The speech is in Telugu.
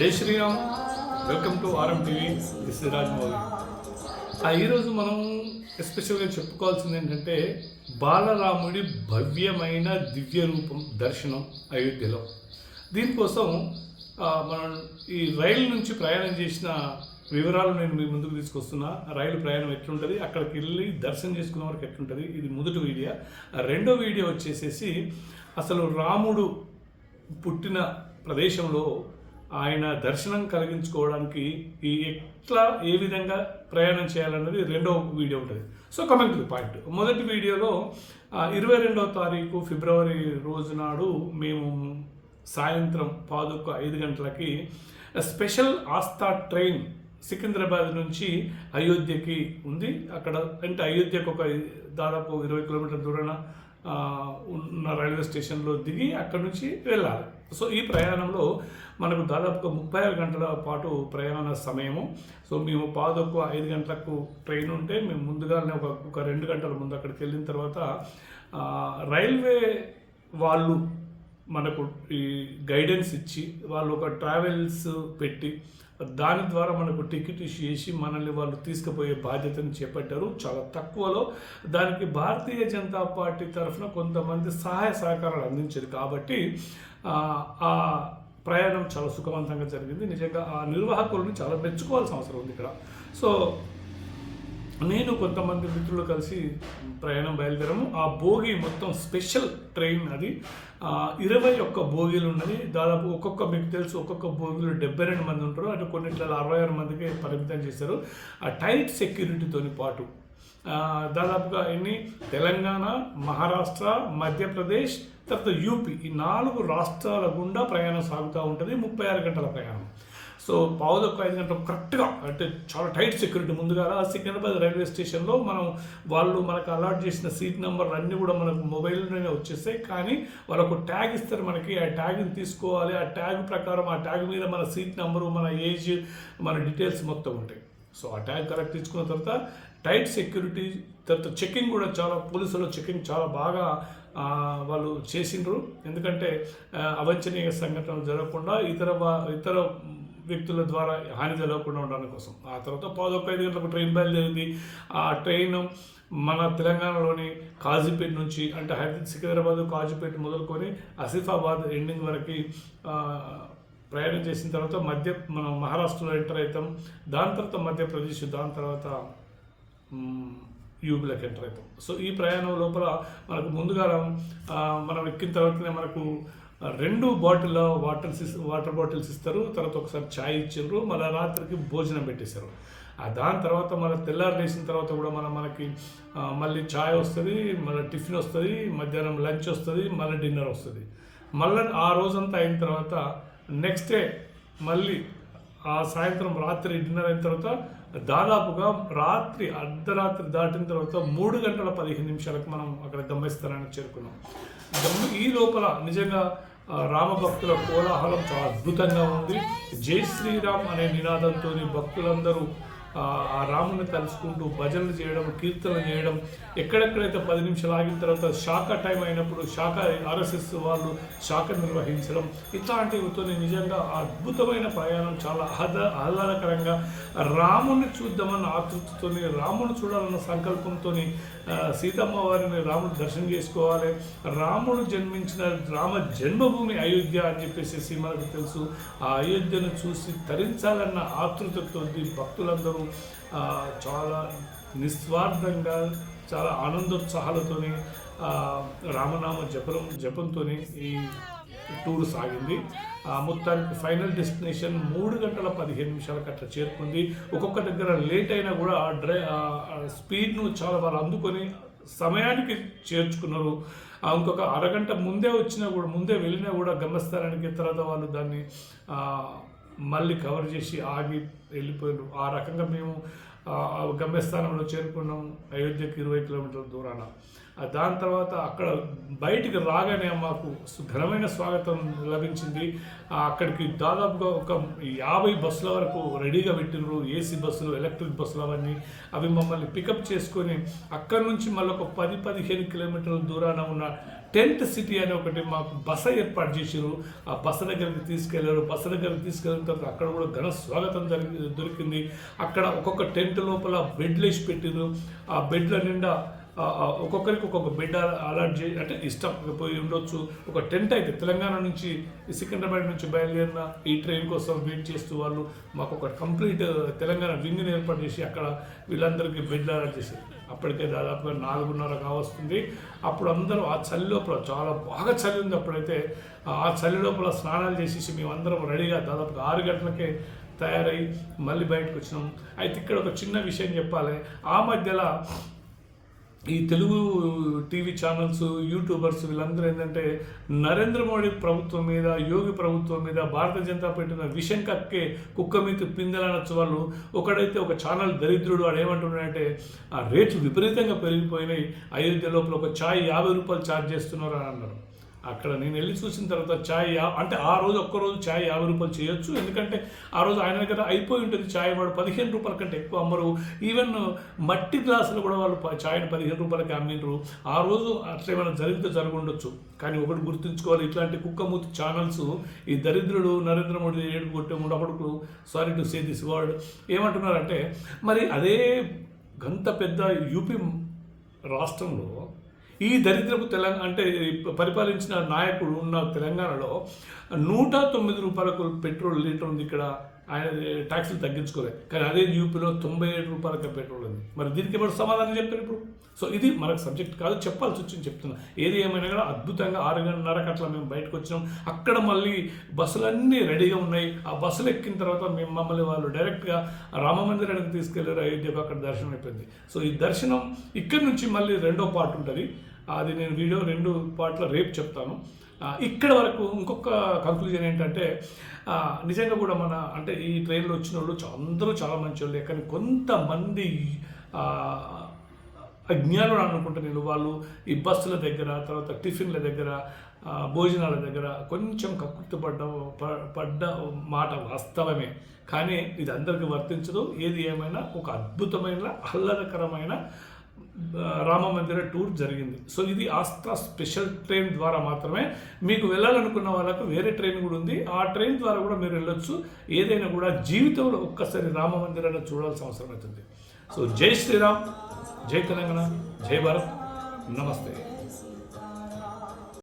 జై Sriram. Welcome to RM TV this Rajamouli ఆ ఈరోజు మనం ఎస్పెషల్గా చెప్పుకోవాల్సింది ఏంటంటే బాలరాముడి భవ్యమైన దివ్య రూపం దర్శనం అయోధ్యలో. దీనికోసం మనం ఈ రైలు నుంచి ప్రయాణం చేసిన వివరాలు నేను మీ ముందుకు తీసుకొస్తున్నా. రైలు ప్రయాణం ఎట్లుంటుంది అక్కడికి వెళ్ళి దర్శనం చేసుకున్న వరకు ఎట్లుంటుంది ఇది మొదటి వీడియో. ఆ రెండో వీడియో వచ్చేసేసి అసలు రాముడు పుట్టిన ప్రదేశంలో ఆయన దర్శనం కలిగించుకోవడానికి ఈ ఎట్లా ఏ విధంగా ప్రయాణం చేయాలన్నది రెండవ వీడియో ఉంటుంది. So coming to point. మొదటి వీడియోలో ఇరవై రెండవ తారీఖు ఫిబ్రవరి రోజు నాడు మేము సాయంత్రం పాదుక ఐదు గంటలకి స్పెషల్ ఆస్థా ట్రైన్ సికింద్రాబాద్ నుంచి అయోధ్యకి ఉంది. అక్కడ అంటే అయోధ్యకు ఒక దాదాపు ఇరవై కిలోమీటర్ల దూరాన ఉన్న రైల్వే స్టేషన్లో దిగి అక్కడి నుంచి వెళ్ళాలి. సో ఈ ప్రయాణంలో మనకు దాదాపుగా ముప్పై ఆరు గంటల పాటు ప్రయాణ సమయము. సో మేము పాదొక్కు ఐదు గంటలకు ట్రైన్ ఉంటే మేము ముందుగానే ఒక ఒక రెండు గంటల ముందు అక్కడికి వెళ్ళిన తర్వాత రైల్వే వాళ్ళు మనకు ఈ గైడెన్స్ ఇచ్చి వాళ్ళు ఒక ట్రావెల్స్ పెట్టి దాని ద్వారా మనకు టికెట్ ఇష్యూ చేసి మనల్ని వాళ్ళు తీసుకుపోయే బాధ్యతను చేపట్టారు. చాలా తక్కువలో. దానికి భారతీయ జనతా పార్టీ తరఫున కొంతమంది సహాయ సహకారాలు అందించారు. కాబట్టి ఆ, ప్రయాణం చాలా సుఖవంతంగా జరిగింది. నిజంగా ఆ నిర్వాహకులను చాలా మెచ్చుకోవాల్సిన అవసరం ఉంది ఇక్కడ. సో నేను కొంతమంది మిత్రులు కలిసి ప్రయాణం బయలుదేరాము. ఆ భోగి మొత్తం స్పెషల్ ట్రైన్ అది. ఇరవై ఒక్క భోగిలు ఉన్నది దాదాపు ఒక్కొక్క మీకు తెలుసు ఒక్కొక్క భోగిలో డెబ్బై రెండు మంది ఉంటారు. అంటే కొన్నిట్లలో అరవై ఆరు మందికి పరిమితం చేశారు. ఆ టైట్ సెక్యూరిటీతోని పాటు. దాదాపుగా ఎన్ని? తెలంగాణ మహారాష్ట్ర మధ్యప్రదేశ్ తర్వాత యూపీ ఈ నాలుగు రాష్ట్రాల గుండా ప్రయాణం సాగుతూ ఉంటుంది. ముప్పై ఆరు గంటల ప్రయాణం. సో పావుదొక్క ఐదు కరెక్ట్గా అంటే చాలా టైట్ సెక్యూరిటీ. ముందుగా సికింద్రాబాద్ రైల్వే స్టేషన్లో మనం వాళ్ళు మనకు అలాట్ చేసిన సీట్ నెంబర్లు అన్నీ కూడా మనకు మొబైల్లోనే వచ్చేస్తాయి కానీ వాళ్ళకు ట్యాగ్ ఇస్తారు మనకి ఆ ట్యాగ్ని తీసుకోవాలి. ఆ ట్యాగ్ ప్రకారం ఆ ట్యాగ్ మీద మన సీట్ నెంబరు మన ఏజ్ మన డీటెయిల్స్ మొత్తం ఉంటాయి. సో ఆ ట్యాగ్ కరెక్ట్ తీసుకున్న తర్వాత టైట్ సెక్యూరిటీ తర్వాత చెకింగ్ కూడా చాలా పోలీసులు చెకింగ్ చాలా బాగా వాళ్ళు చేసిండ్రు. ఎందుకంటే అవంచనీయ సంఘటనలు జరగకుండా ఇతర ఇతర వ్యక్తుల ద్వారా హాని జరగకుండా ఉండడం కోసం. ఆ తర్వాత పదొక ఐదు గంటలకు ట్రైన్ బయలుదేరింది. ఆ ట్రైన్ మన తెలంగాణలోని కాజీపేట నుంచి అంటే హైదరాబాద్ సికింద్రాబాద్ కాజీపేట మొదలుకొని ఆసిఫాబాద్ ఎండింగ్ వరకు ప్రయాణం చేసిన తర్వాత మధ్య మనం మహారాష్ట్రలో ఎంటర్ అవుతాం. దాని తర్వాత మధ్యప్రదేశ్ దాని తర్వాత మ్, యూబీలోకి ఎంటర్ అవుతాం. సో ఈ ప్రయాణం లోపల మనకు ముందుగా మనం ఎక్కిన తర్వాతనే మనకు రెండు బాటిల్ వాటర్స్ ఇస్- వాటర్ బాటిల్స్ ఇస్తారు తర్వాత ఒకసారి ఛాయ్ ఇచ్చారు మళ్ళీ రాత్రికి భోజనం పెట్టేశారు. ఆ దాని తర్వాత మళ్ళీ తెల్లారు లేచిన తర్వాత కూడా మనం మనకి మళ్ళీ ఛాయ్ వస్తుంది మళ్ళీ టిఫిన్ వస్తుంది మధ్యాహ్నం లంచ్ వస్తుంది మళ్ళీ డిన్నర్ వస్తుంది. మళ్ళీ ఆ రోజంతా అయిన తర్వాత నెక్స్ట్ డే మళ్ళీ ఆ సాయంత్రం రాత్రి డిన్నర్ అయిన తర్వాత దాదాపుగా రాత్రి అర్ధరాత్రి దాటిన తర్వాత మూడు గంటల పదిహేను నిమిషాలకు మనం అక్కడ గమ్యస్థానానికి చేరుకున్నాం. దమ్ము ఈ లోపల నిజంగా రామభక్తుల కోలాహలం చాలా అద్భుతంగా ఉంది. జై శ్రీరామ్ అనే నినాదంతో భక్తులందరూ ఆ రాముని తలుచుకుంటూ భజనలు చేయడం కీర్తనలు చేయడం ఎక్కడెక్కడైతే పది నిమిషాలు ఆగిన తర్వాత శాఖ టైం అయినప్పుడు శాఖ ఆర్ఎస్ఎస్ వాళ్ళు శాఖ నిర్వహించడం ఇట్లాంటివితో నిజంగా అద్భుతమైన ప్రయాణం చాలా ఆహ్లాద ఆహ్లాదకరంగా రాముని చూద్దామన్న ఆతృతతోని రాముని చూడాలన్న సంకల్పంతో సీతమ్మ వారిని రాముడు దర్శనం చేసుకోవాలి. రాముడు జన్మించిన రామ జన్మభూమి అయోధ్య అని చెప్పేసి మనకు తెలుసు. ఆ అయోధ్యను చూసి తరించాలన్న ఆతృతతో భక్తులందరూ చాలా నిస్వార్థంగా చాలా ఆనందోత్సాహాలతోని రామనామ జపం జపంతో ఈ టూర్ సాగింది. ఆ మొత్తానికి ఫైనల్ డెస్టినేషన్ మూడు గంటల పదిహేను నిమిషాలకు అట్లా చేరుకుంది. ఒక్కొక్క దగ్గర లేట్ అయినా కూడా ఆ డ్రై స్పీడ్ను చాలా వాళ్ళు అందుకొని సమయానికి చేర్చుకున్నారు. ఇంకొక అరగంట ముందే వచ్చినా కూడా ముందే వెళ్ళినా కూడా గమ్యస్థానానికి తర్వాత వాళ్ళు దాన్ని మళ్ళీ కవర్ చేసి ఆగి వెళ్ళిపోయారు ఆ రకంగా మేము గమ్యస్థానంలో చేరుకున్నాం అయోధ్యకి ఇరవై కిలోమీటర్ల దూరాన. దాని తర్వాత అక్కడ బయటికి రాగానే మాకు ఘనమైన స్వాగతం లభించింది. అక్కడికి దాదాపుగా ఒక యాభై బస్సుల వరకు రెడీగా పెట్టినరు. ఏసీ బస్సులు ఎలక్ట్రిక్ బస్సులు అవన్నీ. అవి మమ్మల్ని పికప్ చేసుకొని అక్కడి నుంచి మళ్ళీ ఒక పది పదిహేను కిలోమీటర్ల దూరాన ఉన్న టెంట్ సిటీ అని ఒకటి మాకు బస ఏర్పాటు చేశారు ఆ బస దగ్గరికి తీసుకెళ్ళారు. బస దగ్గరికి తీసుకెళ్ళిన తర్వాత అక్కడ కూడా ఘన స్వాగతం జరిగి దొరికింది. అక్కడ ఒక్కొక్క టెంట్ లోపల బెడ్లు వేసి పెట్టారు ఆ బెడ్ల నిండా ఒక్కొక్కరికి ఒక్కొక్క బెడ్ అలాట్ చే అంటే ఇష్టం పోయి ఉండొచ్చు. ఒక టెంట్ అయితే తెలంగాణ నుంచి సికింద్రాబాద్ నుంచి బయలుదేరిన ఈ ట్రైన్ కోసం వెయిట్ చేస్తూ వాళ్ళు మాకు ఒక కంప్లీట్ తెలంగాణ వింగ్ని ఏర్పాటు చేసి అక్కడ వీళ్ళందరికీ బిడ్డ అలాట్ చేశారు. అప్పటికే దాదాపుగా నాలుగున్నర కావస్తుంది. అప్పుడు అందరూ ఆ చలి లోపల చాలా బాగా చలి ఉంది అప్పుడైతే. ఆ చలి లోపల స్నానాలు చేసేసి మేమందరం రెడీగా దాదాపుగా ఆరు గంటలకే తయారై మళ్ళీ బయటకు వచ్చినాం. అయితే ఇక్కడ ఒక చిన్న విషయం చెప్పాలి. ఆ మధ్యలో ఈ తెలుగు టీవీ ఛానల్స్ యూట్యూబర్స్ వీళ్ళందరూ ఏంటంటే నరేంద్ర మోడీ ప్రభుత్వం మీద యోగి ప్రభుత్వం మీద భారతీయ జనతా పెట్టిన విషం కక్కే కుక్క మీద పిందెలనొచ్చు వాళ్ళు ఒకడైతే ఒక ఛానల్ దరిద్రుడు వాడు ఏమంటున్నాడంటే ఆ రేట్లు విపరీతంగా పెరిగిపోయినాయి అయోధ్య లోపల ఒక ఛాయ్ యాభై రూపాయలు ఛార్జ్ చేస్తున్నారు అని అన్నారు. అక్కడ నేను వెళ్ళి చూసిన తర్వాత ఛాయ్ అంటే ఆ రోజు ఒక్క రోజు ఛాయ్ యాభై రూపాయలు చేయొచ్చు. ఎందుకంటే ఆ రోజు ఆయన దగ్గర అయిపోయి ఉంటుంది ఛాయ్ వాడు పదిహేను రూపాయల కంటే ఎక్కువ అమ్మరు. ఈవెన్ మట్టి గ్లాసులు కూడా వాళ్ళు ఛాయ్ని పదిహేను రూపాయలకి అమ్మినారు ఆ రోజు అట్లా ఏమైనా జరిగితే జరగundొచ్చు కానీ ఒకటి గుర్తుంచుకోవాలి ఇట్లాంటి కుక్కమూతి ఛానల్స్ ఈ దరిద్రుడు నరేంద్ర మోడీ ఏడు కొట్టే అప్పుడు sorry to say this word ఏమంటున్నారంటే మరి అదే గంత పెద్ద యూపీ రాష్ట్రంలో ఈ దరిద్రపు తెలంగాణ అంటే పరిపాలించిన నాయకుడు ఉన్న తెలంగాణలో నూట తొమ్మిది రూపాయలకు పెట్రోల్ లీటర్ ఉంది ఇక్కడ. ఆయన ట్యాక్సులు తగ్గించుకోలేదు కానీ అదే యూపీలో తొంభై ఏడు రూపాయలకి పెట్రోల్ ఉంది. మరి దీనికి ఎవరు సమాధానం చెప్తారు ఇప్పుడు? సో ఇది మనకు సబ్జెక్ట్ కాదు చెప్పాల్సి వచ్చింది చెప్తున్నా. ఏది ఏమైనా కూడా అద్భుతంగా ఆరు గంటన్నరకు అట్లా మేము బయటకు వచ్చినాం. అక్కడ మళ్ళీ బస్సులన్నీ రెడీగా ఉన్నాయి. ఆ బస్సులు ఎక్కిన తర్వాత మేము మమ్మల్ని వాళ్ళు డైరెక్ట్గా రామ మందిరానికి తీసుకెళ్ళారు అయోధ్యకు అక్కడ దర్శనం అయిపోయింది. సో ఈ దర్శనం ఇక్కడ నుంచి మళ్ళీ రెండో పార్ట్ ఉంటుంది. అది నేను వీడియో రెండు పార్ట్లో రేపు చెప్తాను. ఇక్కడ వరకు ఇంకొక కంక్లూజన్ ఏంటంటే నిజంగా కూడా మన అంటే ఈ ట్రైన్లో వచ్చిన వాళ్ళు అందరూ చాలా మంచి వాళ్ళే కానీ కొంతమంది ఆ, అజ్ఞానులు అనుకుంటా నేను వాళ్ళు. ఈ బస్సుల దగ్గర తర్వాత టిఫిన్ల దగ్గర భోజనాల దగ్గర కొంచెం కక్కుర్తి పడ్డ ప- పడ్డ మాట వాస్తవమే. కానీ ఇది అందరికీ వర్తించదు. ఏది ఏమైనా ఒక అద్భుతమైన ఆహ్లాదకరమైన రామ మందిర టూర్ జరిగింది. సో ఇది ఆస్థా స్పెషల్ ట్రైన్ ద్వారా మాత్రమే. మీకు వెళ్ళాలనుకున్న వాళ్ళకు వేరే ట్రైన్ కూడా ఉంది. ఆ ట్రైన్ ద్వారా కూడా మీరు వెళ్ళొచ్చు. ఏదైనా కూడా జీవితంలో ఒక్కసారి రామ మందిరాన్ని చూడాల్సిన అవసరం అవుతుంది. సో జై శ్రీరామ్ జై తెలంగాణ జై భారత్. నమస్తే.